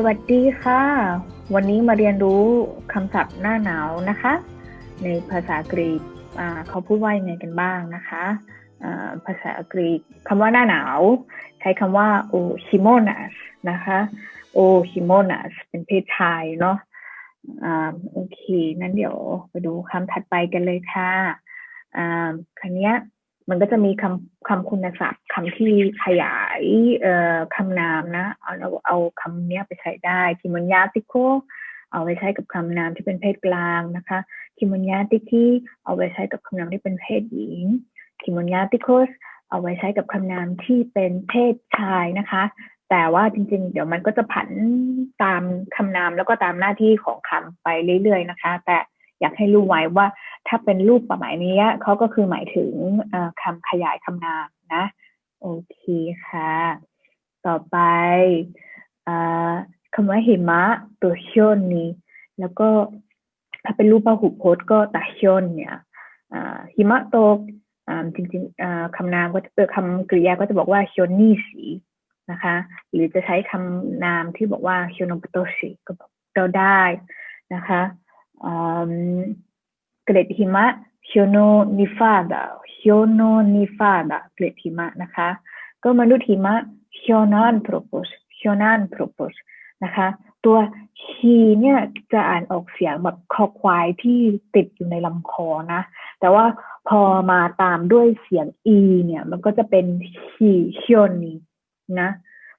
สวัสดีค่ะ วันนี้มาเรียนรู้คำศัพท์หน้าหนาวนะคะ ในภาษากรีกเขาพูดว่ายังไงกันบ้างนะคะภาษากรีกคำว่าหน้าหนาว ใช้คำว่า o himonas นะคะ o himonas เป็นเพศชายเนาะอ่าโอเค นั้นเดี๋ยวไปดูคำถัดไปกันเลยค่ะครั้งนี้ย มันก็จะมีคำคำคุณศัพท์คำที่ขยายเอ่อคำนามนะเอาเอาเอาคำเนี้ยไปใช้ได้คิมอนยาติโกเอาไปใช้กับคำนามที่เป็นเพศกลางนะคะคิมอนยาติกีเอาไปใช้กับคำนามที่เป็นเพศหญิงคิมอนยาติโกสเอาไว้ใช้กับคำนามที่เป็นเพศชายนะคะ แต่ว่าจริงๆ เดี๋ยวมันก็จะผันตามคำนามแล้วก็ตามหน้าที่ของคำไปเรื่อยๆนะคะ แต่อยากให้รู้ไว้ว่า ถ้าเป็นรูปประหมายนี้เขาก็คือหมายถึงคำขยายคำนามนะ โอเคค่ะ ต่อไปอคำว่าหิมะตัวเชียนนี้แล้วก็ถ้าเป็นรูปพหุพจน์ก็ตาเชียนเนี่ยหิมะตกจริงๆคำนามก็จะเออคำกริยาก็จะบอกว่าเชียนนี่สีนะคะ หรือจะใช้คำนามที่บอกว่าเชียนนปโตชิก็ได้นะคะอ เกล็ดหิมะ h i o n o nifada h i o n o nifada เกล็ดหิมะนะคะ ก็มนุษย์หิมะ h i o n a n p r o p o s h i o n a n p r o p o s นะคะ ตัวฮีเนี่ยจะอ่านออกเสียงแบบคอควายที่ติดอยู่ในลำคอนะ แต่ว่าพอมาตามด้วยเสียง e เนี่ย มันก็จะเป็นฮีเชียนีนะ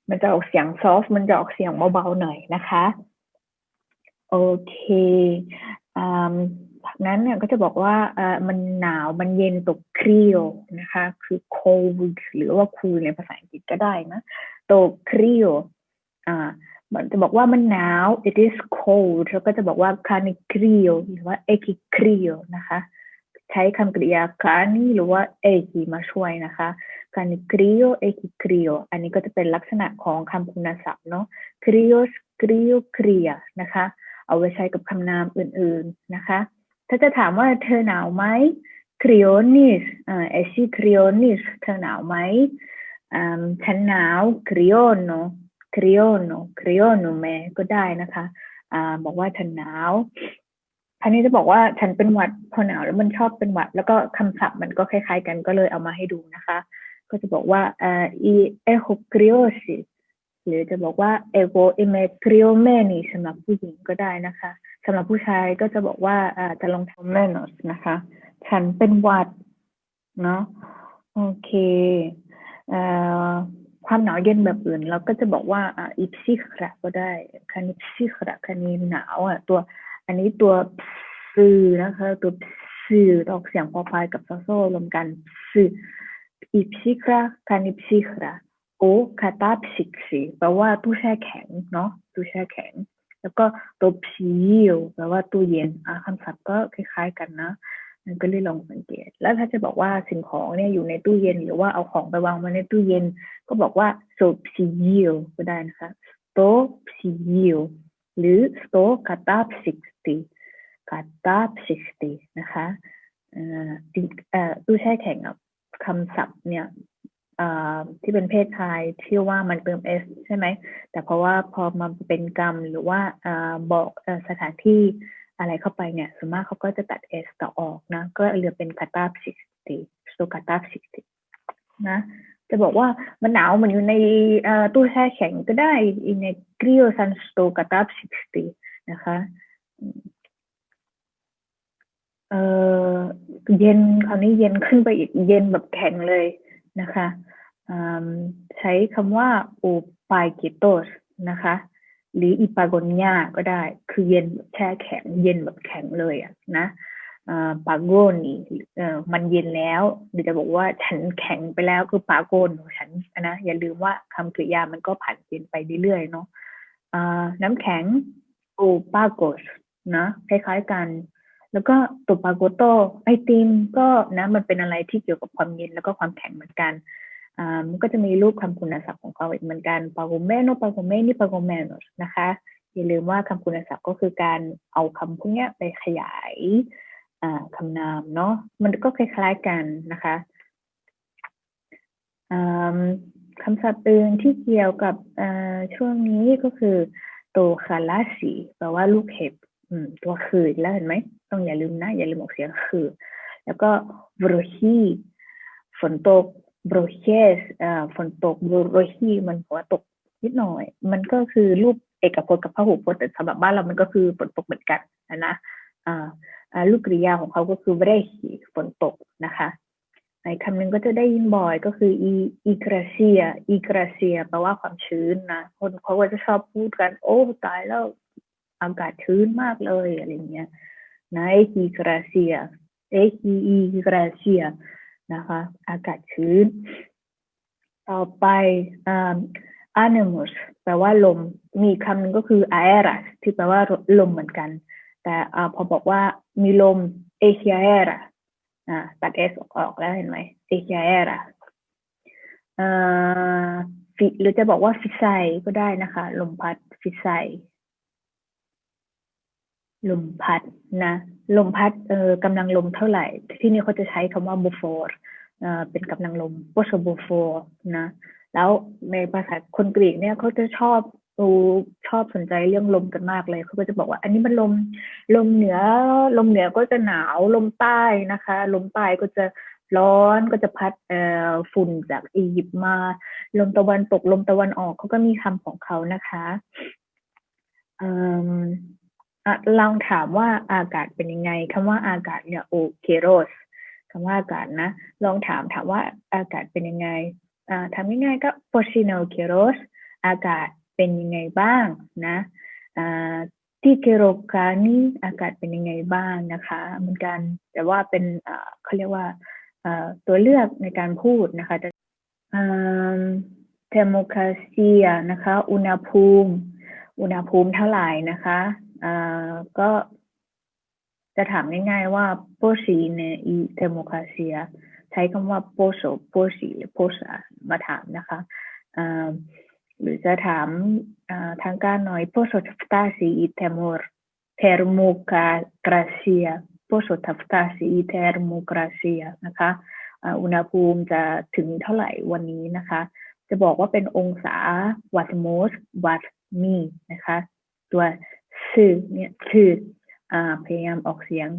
มันจะออกเสียงซอฟมันจะออกเสียงเบาๆหน่อยนะคะ โอเคอ่าจาก นั้นเนี่ยก็จะบอกว่าเออมันหนาวมันเย็นตกครีโอนะคะ คือ cold หรือว่า cool ในภาษาอังกฤษก็ได้นะตกครีโออ่ามันจะบอกว่ามันหนาว it is cold แล้วก็จะบอกว่า cani crio หรือว่า eki crio นะคะ ใช้คำกริยา cani หรือว่า eki มาช่วยนะคะ cani crio eki crio อันนี้ก็จะเป็นลักษณะของคำคุณศัพท์เนาะ crios crio cria นะคะ เอาไว้ใช้กับคำนามอื่นๆนะคะ ถ้าจะถามว่าเธอหนาวไหมคริโอนิสอ่าเอชิคริโอนิสเธอหนาวไหมฉันหนาวคริโอโนคริโอโนคริโอโนเมก็ได้นะคะอ่าบอกว่าฉันหนาวคราวนี้จะบอกว่าฉันเป็นหวัดพอหนาวแล้วมันชอบเป็นหวัด แล้วก็คำศัพท์มันก็คล้าย ๆ กันก็เลยเอามาให้ดูนะคะ ก็จะบอกว่าอ่าอีเอโฮคริโอซิหรือจะบอกว่าเอโกเอเมคริโอเมนีสำหรับผู้หญิงก็ได้นะคะ สำหรับผู้ชายก็จะบอกว่าอาจะลงทำ menos นะคะ ฉันเป็นหวัดเนาะโอเคเอ่อความหนาวเย็นแบบอื่น เราก็จะบอกว่าอ่าอิปซิคระก็ได้คันอิปซิคระคันนี้หนาวอะตัว อันนี้ตัวซื่อนะคะ ตัวซื่อออกเสียงพอพายกับโซโซรวมกันซื่ออิปซิคระคันอิปซิคระโอคาตาปซิกซีแปลว่าตู้แช่แข็งเนาะตู้แช่แข็ง แล้วก็ตัวพีวแปลว่าตู้เย็นอะคำศัพท์ก็คล้ายๆกันนะมันก็เลยลองสังเกต แล้วถ้าจะบอกว่าสิ่งของเนี่ยอยู่ในตู้เย็น หรือว่าเอาของไปวางไว้ในตู้เย็น ก็บอกว่า so p s i w ก็ได้นะคะ sto p s i w หรือ sto kata p s i k t i kata p s i k t i นะคะอ่อจริงเอ่อตู้แช่แข็งอะคำศัพท์เนี่ย ที่เป็นเพศชายชื่ว่ามันเติม s ใช่ไหม แต่เพราะว่าพอมาเป็นกรรมหรือว่าอบอกอสถานที่อะไรเข้าไปเนี่ยส่วนมากเขาก็จะตัด s ต่อออกนะ ก็เหลือเป็นคาตาสิกติสโตคาตาสิกตินะ จะบอกว่ามันหนาวมันอยู่ในตู้แช่แข็งก็ได้ในกริโอซันสโตคาตาสิกตินะคะเออเย็นคราวนี้เย็นขึ้นไปอีกเย็นแบบแข็งเลยนะคะ ใช้คำว่าโอปายเกโตสนะคะ หรืออีปากอนญาก็ได้ คือเย็นแช่แข็ง เย็นแบบแข็งเลยอะนะปาโกนีเอ่มันเย็นแล้วหรือจะบอกว่าฉันแข็งไปแล้วคือปาโกนของฉันนะอย่าลืมว่าคำกริยามันก็ผันเปลี่ยนไปเรื่อยๆเนาะน้ำแข็งโอปาโกสนะคล้ายๆกัน แล้วก็ตัวปาโกโตไอติมก็นะมันเป็นอะไรที่เกี่ยวกับความเย็นแล้วก็ความแข็งเหมือนกัน ก็จะมีรูปคำคุณศัพท์ของเขาอีกเหมือนกันปาโกเมโนปาโกเมนี่ปาโกเมนนะคะอย่าลืมว่าคำคุณศัพท์ก็คือการเอาคำพวกนี้ไปขยายอ่าคำนามเนาะมันก็คล้ายๆกันนะคะอ่าคำศัพท์อื่นที่เกี่ยวกับช่วงนี้ก็คือโตคาลาสีแปลว่าลูกเห็บตัวคือแล้วเห็นไหม ต้องอย่าลืมนะ อย่าลืมออกเสียงคือ แล้วก็บรฮีฝนตก บรเชสฝนตกบรฮีมันหัวตกนิดหน่อย มันก็คือรูปเอกพจน์กับพหูพจน์แต่สำหรับบ้านเรามันก็คือฝนตกเหมือนกันนะลูกกริยาของเขาก็คือเบรฮีฝนตกนะคะในคำหนึ่งก็จะได้ยินบ่อยก็คืออีอีกราเซียอีกราเซียแปลว่าความชื้นนะคนเขาก็จะชอบพูดกัน โอ้ตายแล้วอากาศชื้นมากเลยอะไรเงี้ยนะอีกราเซียเออีอีกราเซีย นะคะ อากาศชื้น ต่อไปอ่า animus แปลว่าลม มีคำหนึ่งก็คือ aeras ที่แปลว่าลมเหมือนกัน แต่อพอบอกว่ามีลม aera อ่าตัด s ออกแล้วเห็นไหม aera อ่าฟิหรือจะบอกว่าฟิไซก็ได้นะคะ ลมพัดฟิไซ ลมพัดนะลมพัดเอ่อกำลังลมเท่าไหร่ ที่นี่เขาจะใช้คำว่า before เอ่อเป็นกำลังลม p o s before นะ แล้วในภาษาคนกรีกเนี่ยเขาจะชอบดูชอบสนใจเรื่องลมกันมากเลยเขาก็จะบอกว่า อันนี้มันลมลมเหนือ ลมเหนือก็จะหนาวลมใต้นะคะ ลมใต้ก็จะร้อนก็จะพัดเอ่อฝุ่นจากอียิปต์มา ลมตะวันตกลมตะวันออกเขาก็มีคำของเขานะคะเอ่อ ลองถามว่าอากาศเป็นยังไงคำว่าอากาศเนี่ยโอเคโรสคำว่าอากาศนะ ลองถามถามว่าอากาศเป็นยังไงอ่าทำง่ายๆก็ p o r c i n o k e r o s อากาศเป็นยังไงบ้างนะที่เกโรกานี่อากาศเป็นยังไงบ้างนะคะเหมือนกันแต่ว่าเป็นเขาเรียกว่าตัวเลือกในการพูดนะคะจะอ่าเทโมคาเซียนะคะ อุณหภูมิ อุณหภูมิเท่าไหร่นะคะ อ่าก็จะถามง่ายๆว่าโปชีเนอีเทโมคาเซีย ใช้คำว่าโปโซโปชีหรือโปชามาถามนะคะอ่าหรือจะถามทางการหน่อย posso taftarsi i temor termocracia posso taftarsi i termocracia นะคะอุณหภูมิจะถึงเท่าไหร่วันนี้นะคะ จะบอกว่าเป็นองศา watt most watt มีนะคะ ตัว ซื่อเนี่ยชื่อพยายามออกเสียง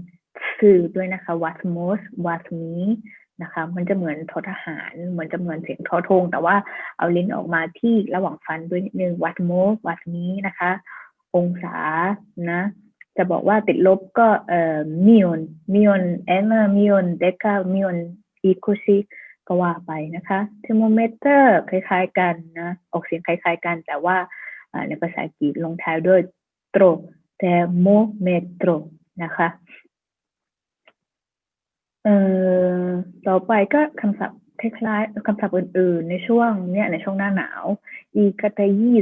ซื่อด้วยนะคะ watt most watt มีนะคะ มันจะเหมือนททหาร เหมือนจะเหมือนเสียงทอทง แต่ว่าเอาลิ้นออกมาที่ระหว่างฟันด้วยนิดนึงวัดโมวัดนี้นะคะ องศานะ จะบอกว่าติดลบก็เอ่อมิออนมิออนเอเมอร์มิออนเดกามิออนอีโคซิก็ว่าไปนะคะเทอร์โมเมเตอร์คล้าย ๆ กันนะ ออกเสียงคล้าย ๆ กันแต่ว่าในภาษาอังกฤษลงท้ายด้วย โตรเทอร์โมเมโตรนะคะเอ่อต่อไปก็คำศัพท์คล้ายๆคำศัพท์อื่นๆ ในช่วงเนี้ยในช่วงหน้าหนาว อีกาตายี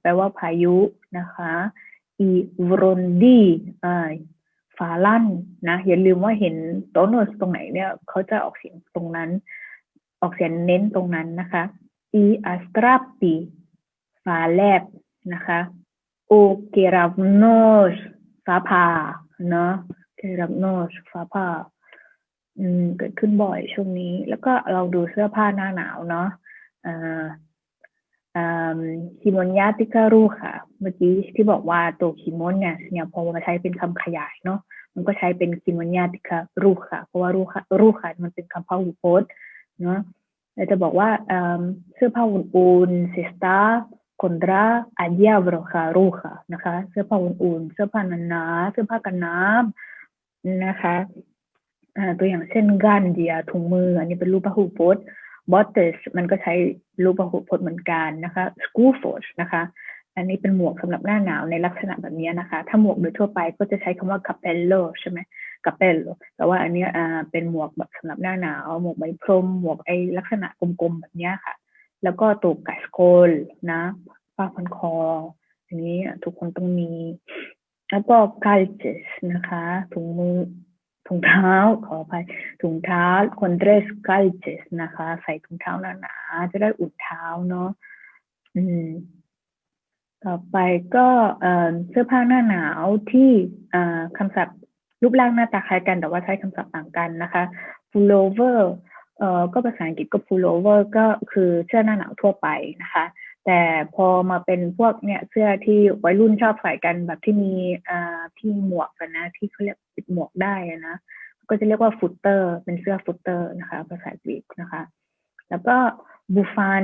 แปลว่าพายุนะคะ อีวรนดีอ่าฟาลั่นนะอย่าลืมว่าเห็นโตโนสตรงไหนเนี่ยเขาจะออกเสียงตรงนั้น ออกเสียงเน้นตรงนั้นนะคะ อีอัสตราปีฟาแลบนะคะ โอเกราบโนสฟ้าผ่าเนาะเกราบโนสฟ้าผ่า อืม เกิดขึ้นบ่อยช่วงนี้ แล้วก็เราดูเสื้อผ้าหน้าหนาวเนาะอ่าอ่าคิมอนยาติการูค่ะ เมื่อกี้ที่บอกว่าตัวคิมอนเนี่ยเนี่ยพอมาใช้เป็นคำขยายเนาะมันก็ใช้เป็นคิมอนยาติการูค่ะ เพราะว่ารูค่ะรูค่ะ มันเป็นคำพหูพจน์เนาะเราจะบอกว่าเสื้อผ้าอุ่นๆเซสตา คอนดราอาเดียบรคารูค่ะนะคะ เสื้อผ้าอุ่นๆ เสื้อผ้าหนาๆเสื้อผ้ากันน้ำนะคะตัวอย่างเช่นกันเดียถุงมือ อันนี้เป็นรูปพหูพจน์บอตเตสมันก็ใช้รูปพหูพจน์เหมือนกันนะคะสกูฟอร์นะคะ อันนี้เป็นหมวกสำหรับหน้าหนาวในลักษณะแบบนี้นะคะ ถ้าหมวกโดยทั่วไปก็จะใช้คำว่าคาเปลโลใช่ไหมคาเปลโลแต่ว่าอันนี้เป็นหมวกแบบสำหรับหน้าหนาว หมวกใบพรมหมวกไอลักษณะกลมๆแบบนี้ค่ะ แล้วก็ตูกไกสโกลนะผ้าพันคออันนี้ทุกคนต้องมี แล้วก็กาลเจสนะคะ ถุงมือถุงเท้าขออภัยถุงเท้าคอนเดรสกัลเจสนะคะ ใส่ถุงเท้าหนาๆจะได้อุ่นเท้าเนาะอืมต่อไปก็เสื้อผ้าหน้าหนาวที่คำศัพท์รูปร่างหน้าตาคล้ายกันแต่ว่าใช้คำศัพท์ต่างกันนะคะ pullover เอ่อก็ภาษาอังกฤษก็ pullover ก็คือเสื้อหน้าหนาวทั่วไปนะคะ แต่พอมาเป็นพวกเนี่ยเสื้อที่วัยรุ่นชอบใส่กันแบบที่มีอ่าที่หมวกกันนะ ที่เขาเรียกปิดหมวกได้นะ ก็จะเรียกว่าฟุตเตอร์เป็นเสื้อฟุตเตอร์นะคะ ภาษากรีกนะคะ แล้วก็บูฟาน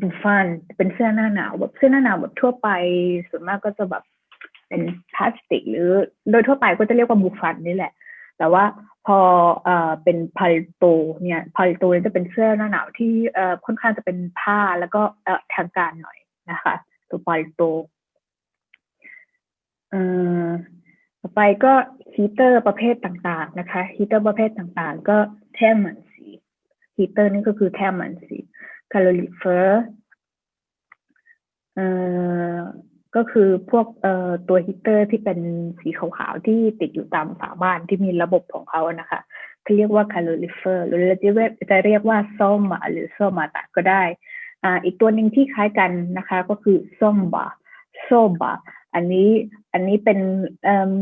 บูฟานเป็นเสื้อหน้าหนาวแบบเสื้อหน้าหนาวแบบทั่วไปส่วนมากก็จะแบบเป็นพลาสติก หรือโดยทั่วไปก็จะเรียกว่าบูฟานนี่แหละ แต่ว่าพอเอ่อเป็นพาลโตเนี่ยพาลโตนี่ยจะเป็นเสื้อหน้าหนาวที่เอ่อค่อนข้างจะเป็นผ้าแล้วก็เอ่อทางการหน่อยนะคะตัวพาลโตเอ่อต่อไปก็ฮีเตอร์ประเภทต่างๆนะคะฮีเตอร์ประเภทต่างๆ ก็แทมเหมือนสีฮีเตอร์นี่ก็คือแทมเหมือนสีคาลอริเฟอร์เอ่อ ก็คือพวกเอ่อตัวฮีเตอร์ที่เป็นสีขาวๆที่ติดอยู่ตามฝาบ้านที่มีระบบของเขานะคะเขาเรียกว่าคาลอริเฟอร์หรือเราจะเรียกจะเรียกว่าส้มหรือส้มมาตะก็ได้อ่าอีกตัวหนึ่งที่คล้ายกันนะคะ ก็คือส้มบะส้มบะอันนี้อันนี้เป็นเอ่ม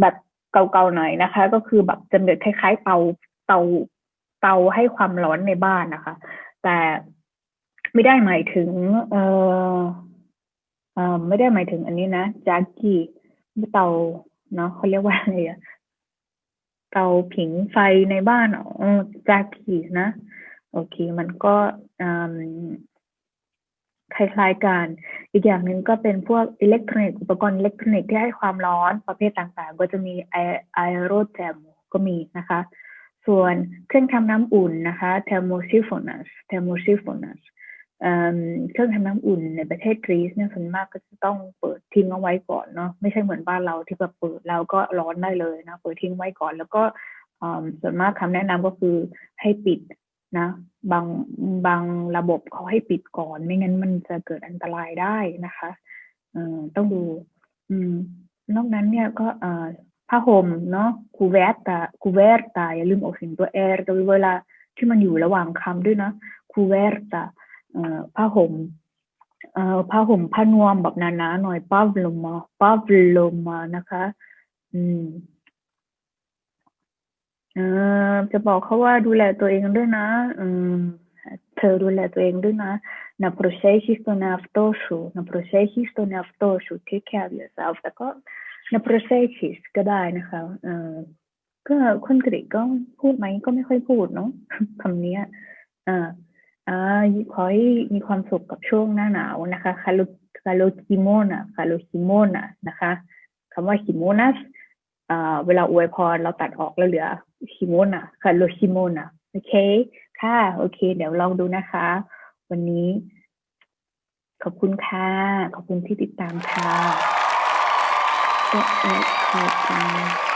แบบเก่าๆหน่อยนะคะ ก็คือแบบจะเหมือนคล้ายๆเตาเตาเตาให้ความร้อนในบ้านนะคะ แต่ไม่ได้หมายถึง เอ่อ ไม่ได้หมายถึงอันนี้นะจากกี้เตาเนาะเขาเรียกว่าอะไรอะเตาผิงไฟในบ้านอ๋อจากกี้นะ โอเค มันก็คล้ายๆกัน อีกอย่างหนึ่งก็เป็นพวกอิเล็กทรอนิกส์อุปกรณ์อิเล็กทรอนิกส์ที่ให้ความร้อนประเภทต่างๆ ก็จะมีไอไอโรแจมก็มีนะคะ ส่วนเครื่องทำน้ำอุ่นนะคะเทอร์โมซิฟอนัสเทอร์โมซิฟอนัส เครื่องทำน้ำอุ่นในประเทศกรีซเนี่ยส่วนมากก็จะต้องเปิดทิ้งเอาไว้ก่อนเนาะไม่ใช่เหมือนบ้านเราที่แบบเปิดแล้วก็ร้อนได้เลยนะเปิดทิ้งไว้ก่อน แล้วก็อืมส่วนมากคำแนะนำก็คือให้ปิดนะ บางบางระบบเขาให้ปิดก่อน ไม่งั้นมันจะเกิดอันตรายได้นะคะอ่อต้องดูอืมนอกนั้นเนี่ยก็อ่อผ้าห่มเนาะคูเวตตาคูเวตตาอย่าลืมออกเสียงตัวแอร์ตัวเวลาที่มันอยู่ระหว่างคำด้วยนะคูเวตตา ผ้าห่มเอ่อผ้าห่มผ้านวมแบบหนาๆหน่อยป้าบลมาป้าบลมานะคะ อืม เออจะบอกเขาว่าดูแลตัวเองด้วยนะ อืม เธอดูแลตัวเองด้วยนะ να προσέχεις τον εαυτό σου, να προσέχεις τον εαυτό σου, take care of yourself แต่ก็ να προσέχεις ก็ได้นะคะ เออก็คนกรีกก็พูดไหมก็ไม่ค่อยพูดเนาะ คำเนี้ยอ่า อ่าขอให้มีความสุขกับช่วงหน้าหนาวนะคะคาโลคาโลคิโมนะคาโลคิโมนะนะคะคำว่าคิโมนัสอ่าเวลาอวยพรเราตัดออกแล้วเหลือฮิโมนะค่ะโลฮิโมนะโอเคค่ะ โอเค เดี๋ยวลองดูนะคะ วันนี้ ขอบคุณค่ะ ขอบคุณที่ติดตามค่ะขอบคุณ